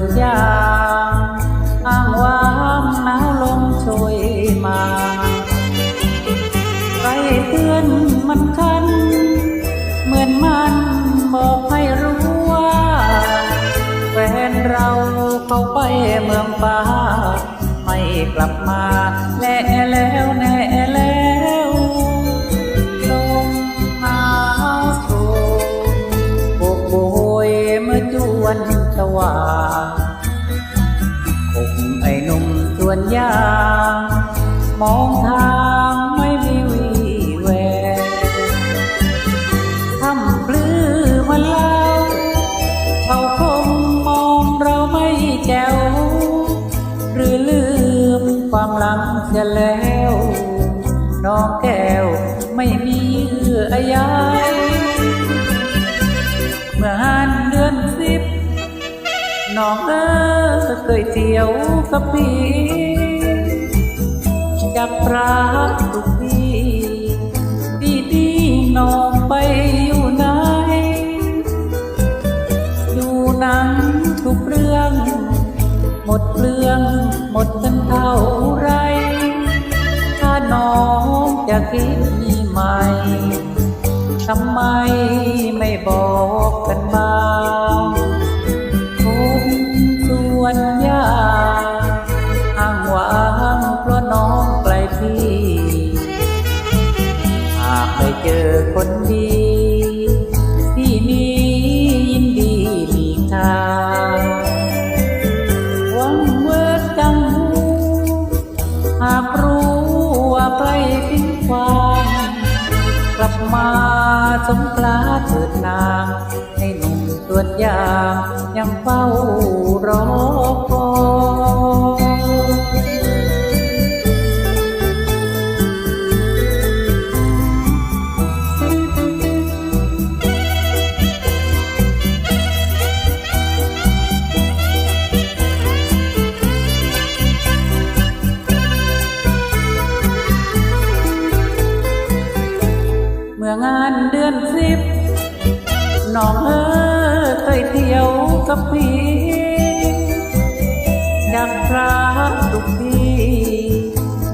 วนยางอ้างว้างหนาวลมโชยมาใครเตือนมันคัน เหมือนมันบอกให้รู้ว่าแฟนเราเขาไปเมืองฟ้าไม่กลับมาแน่แล้วแน่แล้วลมหนาวโชยโบกโบยเมื่อจวนสว่าง วนยางมองทางไม่มีวี่แววทำปลื้อมาเล่าเขาคงมองเราไม่แจ๋วหรือลืมความหลังเสียแล้ว น้องแก้วไม่มีเยื่อใย เดี่ยวกับพี่จับพระทุกทีดีดีน้องไปอยู่ไหน ดูหนังทุกเรื่อง หมดเรื่อง หมดเงินเท่าไร ถ้าน้องจะคิด สงกลาเถิดนาง ให้หนุ่มตัวยางยังเฝ้ารอ มื่องานเดือนสิบน้องเออเคยเที่ยวกับพี่ดักพระทุกที่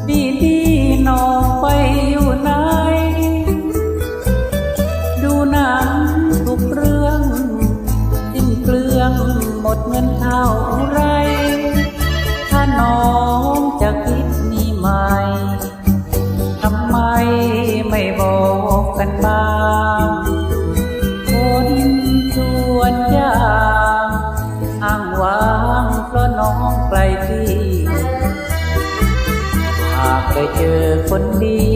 ดีดีน้องไปอยู่ไหนดูหนังทุกเรื่องสิ้นเปลืองหมดเงินเท่าไร คนดี